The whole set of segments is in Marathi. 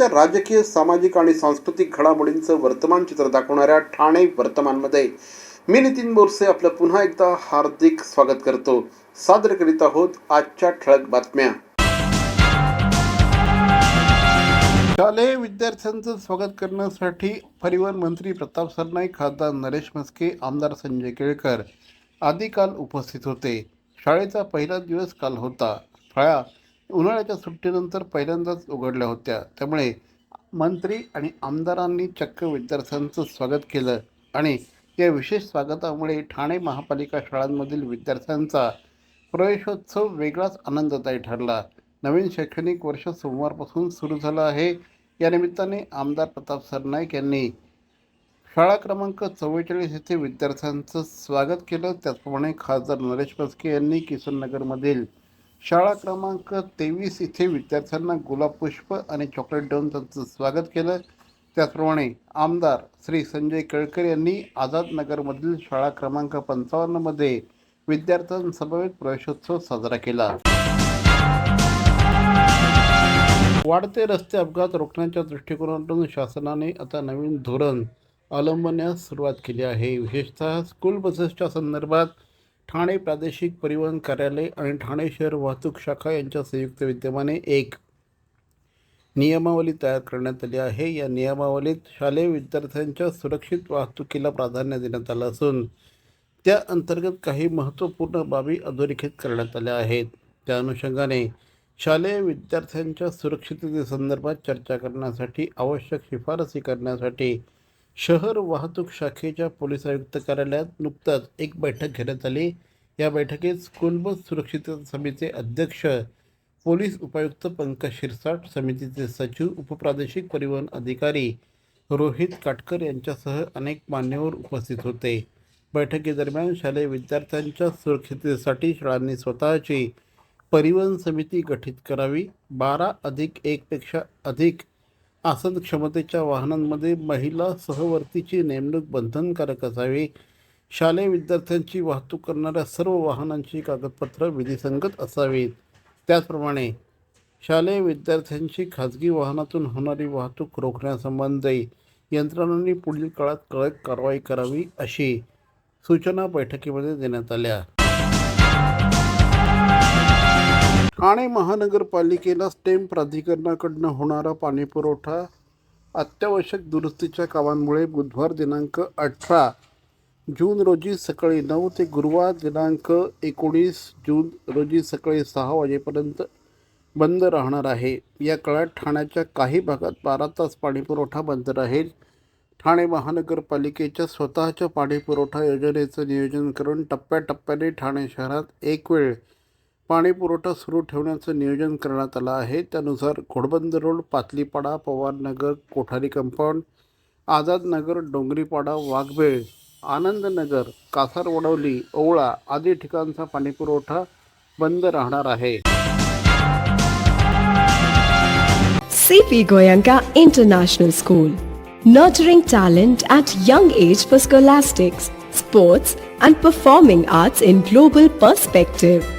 देशाच्या राजकीय सामाजिक आणि सांस्कृतिक घडामोडींचं वर्तमान चित्र दाखवणाऱ्या ठाणे वर्तमानमध्ये मी नितीन बोरसे आपलं पुन्हा एकदा हार्दिक स्वागत करतो. सादर करीत आहोत आजच्या ठळक बातम्या. शालेय विद्यार्थ्यांचं स्वागत करण्यासाठी परिवहन मंत्री प्रताप सरनाईक खासदार नरेश म्हस्के आमदार संजय केळकर आदी काल उपस्थित होते. शाळेचा पहिला दिवस काल होता. शाळा उन्हाळ्याच्या सुट्टीनंतर पहिल्यांदाच उघडल्या होत्या. त्यामुळे मंत्री आणि आमदारांनी चक्क विद्यार्थ्यांचं स्वागत केलं आणि या विशेष स्वागतामुळे ठाणे महापालिका शाळांमधील विद्यार्थ्यांचा प्रवेशोत्सव वेगळाच आनंददायी ठरला. नवीन शैक्षणिक वर्ष सोमवारपासून सुरू झालं आहे. या निमित्ताने आमदार प्रताप सरनाईक यांनी शाळा क्रमांक चव्वेचाळीस येथे विद्यार्थ्यांचं स्वागत केलं. त्याचप्रमाणे खासदार नरेश पस्के यांनी किशननगरमधील शाळा क्रमांक तेवीस इथे विद्यार्थ्यांना गुलाब पुष्प आणि चॉकलेट देऊन त्यांचं स्वागत केलं. त्याचप्रमाणे आमदार श्री संजय केळकर यांनी आझादनगरमधील शाळा क्रमांक पंचावन्नमध्ये विद्यार्थ्यांसमवेत प्रवेशोत्सव साजरा केला. वाढते रस्ते अपघात रोखण्याच्या दृष्टिकोनातून शासनाने आता नवीन धोरण अवलंबण्यास सुरुवात केली आहे. विशेषतः स्कूल बसेसच्या संदर्भात ठाणे प्रादेशिक परिवहन कार्यालय आणि ठाणे शहर वाहतूक शाखा यांच्या संयुक्त विद्यमाने एक नियमावली तयार करण्यात आली आहे. या नियमावलीत शालेय विद्यार्थ्यांच्या सुरक्षित वाहतुकीला प्राधान्य देण्यात आलं असून त्या अंतर्गत काही महत्त्वपूर्ण बाबी अधोरेखित करण्यात आल्या आहेत. त्या अनुषंगाने शालेय विद्यार्थ्यांच्या सुरक्षिततेसंदर्भात चर्चा करण्यासाठी आवश्यक शिफारसी करण्यासाठी शहर वाहतूक शाखेच्या पोलीस आयुक्त कार्यालयात नुकताच एक बैठक घेण्यात आली. या बैठकीत स्कूल बस सुरक्षितता समितीचे अध्यक्ष पोलीस उपायुक्त पंकज शिरसाट समितीचे सचिव उपप्रादेशिक परिवहन अधिकारी रोहित काटकर यांच्यासह अनेक मान्यवर उपस्थित होते. बैठकीदरम्यान शालेय विद्यार्थ्यांच्या सुरक्षिततेसाठी शाळांनी स्वतःची परिवहन समिती गठीत करावी. बारा अधिक एकपेक्षा अधिक आसन क्षमतेच्या वाहनांमध्ये महिला सहवर्तीची नेमणूक बंधनकारक असावी. शालेय विद्यार्थ्यांची वाहतूक करणाऱ्या सर्व वाहनांची कागदपत्र विधिसंगत असावीत. त्याचप्रमाणे शालेय विद्यार्थ्यांची खाजगी वाहनातून होणारी वाहतूक रोखण्यासंबंधी यंत्रणांनी पुढील काळात कडक कारवाई करावी अशी सूचना बैठकीमध्ये देण्यात आल्या. ठाणे महानगरपालिकेला स्टेम प्राधिकरणाकडनं होणारा पाणीपुरवठा अत्यावश्यक दुरुस्तीच्या कामांमुळे बुधवार दिनांक अठरा जून रोजी सकाळी नऊ ते गुरुवार दिनांक एकोणीस जून रोजी सकाळी सहा वाजेपर्यंत बंद राहणार आहे. या काळात ठाण्याच्या काही भागात बारा तास पाणीपुरवठा बंद राहील. ठाणे महानगरपालिकेच्या स्वतःच्या पाणीपुरवठा योजनेचं नियोजन करून टप्प्याटप्प्याने ठाणे शहरात एक वेळ पाणीपुरवठा सुरू ठेवण्याचं नियोजन करण्यात आलं आहे. त्यानुसार घोडबंद रोड पातलीपाडा पवारनगर कोठारी कंपाऊंड आझाद नगर डोंगरीपाडा वाघबेळ आनंदनगर कासारवडवली ओवळा आदी ठिकाणचा पाणीपुरवठा बंद राहणार आहे. C P Goenka international school nurturing talent at young age for scholastics sports and performing arts in global perspective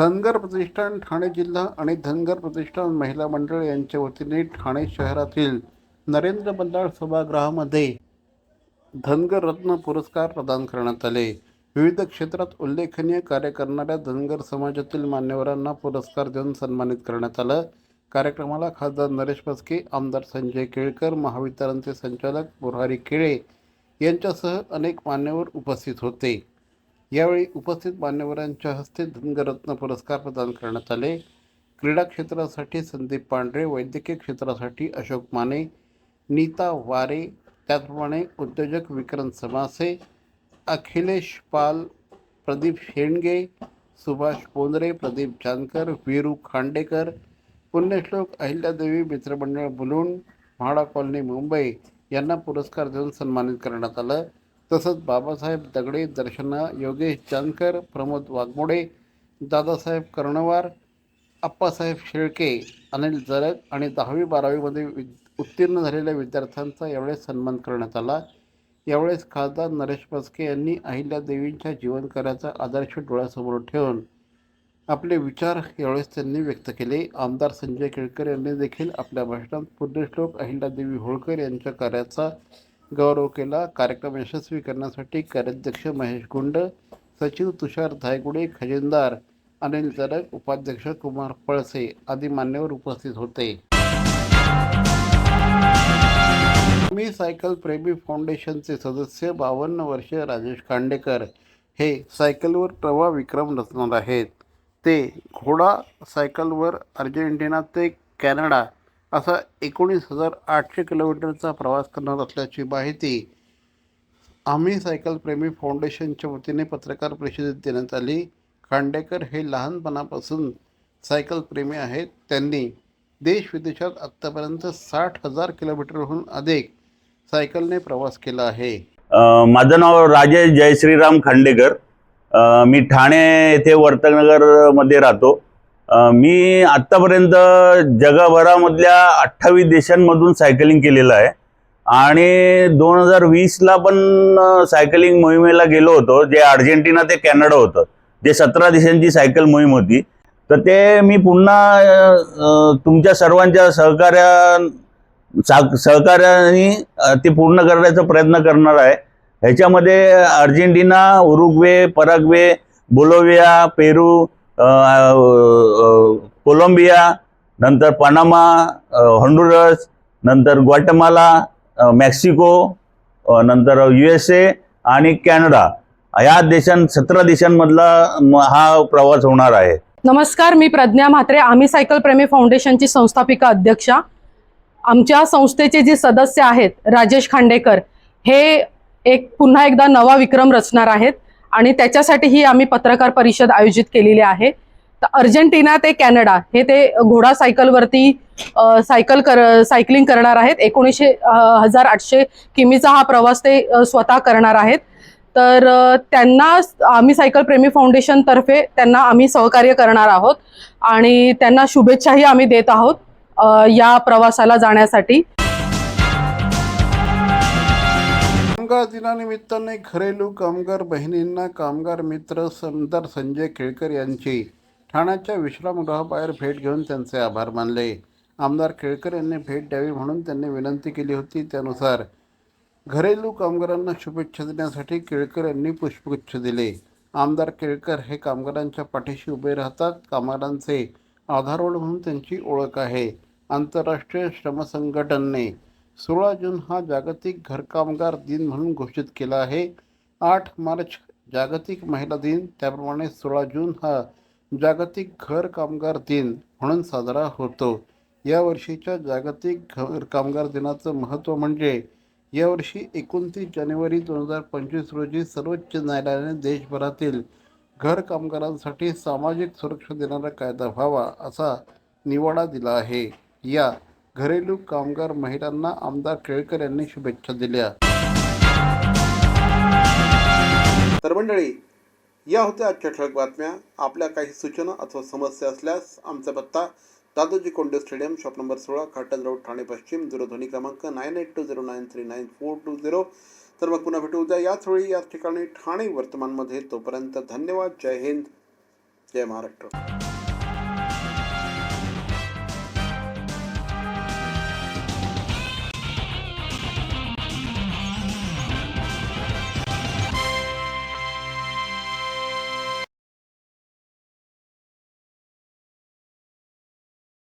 Dhangar प्रतिष्ठान ठाणे जिल्हा आणि धनगर प्रतिष्ठान महिला मंडळ यांच्या वतीने ठाणे शहरातील नरेंद्र बल्लाळ सभागृहामध्ये धनगर रत्न पुरस्कार प्रदान करण्यात आले. विविध क्षेत्रात उल्लेखनीय कार्य करणाऱ्या धनगर समाजातील मान्यवरांना पुरस्कार देऊन सन्मानित करण्यात आलं. कार्यक्रमाला खासदार नरेश पस्के आमदार संजय केळकर महावितरणचे संचालक मुरारी केळे यांच्यासह अनेक मान्यवर उपस्थित होते. यावेळी उपस्थित मान्यवरांच्या हस्ते धनगरत्न पुरस्कार प्रदान करण्यात आले. क्रीडा क्षेत्रासाठी संदीप पांढरे वैद्यकीय क्षेत्रासाठी अशोक माने नीता वारे त्याचप्रमाणे उद्योजक विक्रम समासे अखिलेश पाल प्रदीप शेंडगे सुभाष पोंद्रे प्रदीप जानकर वीरू खांडेकर पुण्यश्लोक अहिल्यादेवी मित्रमंडळ बुलुंड म्हाडा कॉलनी मुंबई यांना पुरस्कार देऊन सन्मानित करण्यात आलं. तसंच बाबासाहेब दगडे दर्शना योगेश जानकर प्रमोद वाघमोडे दादासाहेब कर्णवार आप्पासाहेब शेळके अनिल जरग आणि दहावी बारावीमध्ये वि उत्तीर्ण झालेल्या विद्यार्थ्यांचा यावेळेस सन्मान करण्यात आला. यावेळेस खासदार नरेश मस्के यांनी अहिल्यादेवींच्या जीवनकार्याचा आदर्श डोळ्यासमोर ठेवून आपले विचार यावेळेस त्यांनी व्यक्त केले. आमदार संजय केळकर यांनी देखील आपल्या भाषणात पुण्यश्लोक अहिल्यादेवी होळकर यांच्या कार्याचा गौरव केला. कार्यक्रम यशस्वी करण्यासाठी कार्याध्यक्ष महेश गुंड सचिव तुषार धायगुडे खजिनदार अनिल जरग उपाध्यक्ष कुमार पळसे आदी मान्यवर उपस्थित होते. मी सायकल प्रेमी फाउंडेशनचे सदस्य बावन्न वर्ष राजेश खांडेकर. हे सायकलवर प्रवाह विक्रम रचणार आहेत. ते घोडा सायकलवर अर्जेंटिना ते कॅनडा असा एकोणीस हजार आठशे किलोमीटरचा प्रवास करणार असल्याची माहिती आम्ही सायकलप्रेमी फाउंडेशनच्या वतीने पत्रकार परिषदेत देण्यात आली. खांडेकर हे लहानपणापासून सायकलप्रेमी आहेत. त्यांनी देश विदेशात आत्तापर्यंत साठ हजार किलोमीटरहून अधिक सायकलने प्रवास केला आहे. माझं नाव राजेश जयश्रीराम खांडेकर. मी ठाणे येथे वर्तकनगरमध्ये राहतो. मी आत्तापर्यंत जगभरामधल्या अठ्ठावीस देशांमधून सायकलिंग केलेलं आहे. आणि दोन हजार वीसला पण सायकलिंग मोहिमेला गेलो होतो. जे अर्जेंटिना ते कॅनडा होतं. जे सतरा देशांची सायकल मोहीम होती. तर ते मी पुन्हा तुमच्या सर्वांच्या सहकार्या सा- सहकार्याने ते पूर्ण करण्याचा प्रयत्न करणार आहे. ह्याच्यामध्ये Argentina Uruguay Paraguay Bolivia Peru Colombia नंतर पनामा होंडुरस नंतर ग्वाटेमाला मेक्सिको नंतर यू एस ए आणि कॅनडा. या देशां सतरा देशांमधला म- हा प्रवास होणार आहे. नमस्कार मी प्रज्ञा म्हात्रे. आम्ही सायकल प्रेमी फाउंडेशनची संस्थापिका अध्यक्षा. आमच्या संस्थेचे जे सदस्य आहेत राजेश खांडेकर हे एक पुन्हा एकदा नवा विक्रम रचणार आहेत. आणि त्याच्यासाठीही आम्ही पत्रकार परिषद आयोजित केलेली आहे. तर अर्जेंटिना ते कॅनडा हे ते घोडा सायकलवरती सायकल कर सायकलिंग करणार आहेत. एकोणीसशे हजार आठशे किमीचा हा प्रवास ते स्वतः करणार आहेत. तर त्यांना आम्ही सायकल प्रेमी फाउंडेशनतर्फे त्यांना आम्ही सहकार्य करणार आहोत. आणि त्यांना शुभेच्छाही आम्ही देत आहोत या प्रवासाला जाण्यासाठी. कामगार दिनानिमित्ताने घरेलू कामगार बहिणींना कामगार मित्र समदार संजय केळकर यांची ठाण्याच्या विश्रामगृहाबाहेर भेट घेऊन त्यांचे आभार मानले. आमदार केळकर यांनी भेट द्यावी म्हणून त्यांनी विनंती केली होती. त्यानुसार घरेलू कामगारांना शुभेच्छा देण्यासाठी केळकर यांनी पुष्पगुच्छ दिले. आमदार केळकर हे कामगारांच्या पाठीशी उभे राहतात. कामगारांचे आधारवड म्हणून त्यांची ओळख आहे. आंतरराष्ट्रीय श्रम संघटनेने सोळा जून हा जागतिक घरकामगार दिन म्हणून घोषित केला आहे. आठ मार्च जागतिक महिला दिन त्याप्रमाणे सोळा जून हा जागतिक घर कामगार दिन म्हणून साजरा होतो. यावर्षीच्या जागतिक घर कामगार दिनाचं महत्त्व म्हणजे यावर्षी एकोणतीस जानेवारी दोन हजार पंचवीस रोजी सर्वोच्च न्यायालयाने देशभरातील घर कामगारांसाठी सामाजिक सुरक्षा देणारा कायदा व्हावा असा निवाडा दिला आहे. या घरेलू कामगार महिलांना आमदार केळकर यांनी शुभेच्छा दिल्या. तर मंडळी या होत्या आजच्या ठळक बातम्या. आपल्या काही सूचना अथवा समस्या असल्यास आमचा पत्ता Dadoji Konde stadium shop number सोळा खाटल रोड ठाणे पश्चिम दूरध्वनी क्रमांक nine eight two zero nine three nine four two zero. तर मग पुन्हा भेटू उद्या. याच वेळी याच ठिकाणी ठाणे वर्तमानमध्ये. तोपर्यंत धन्यवाद. जय हिंद. जय महाराष्ट्र.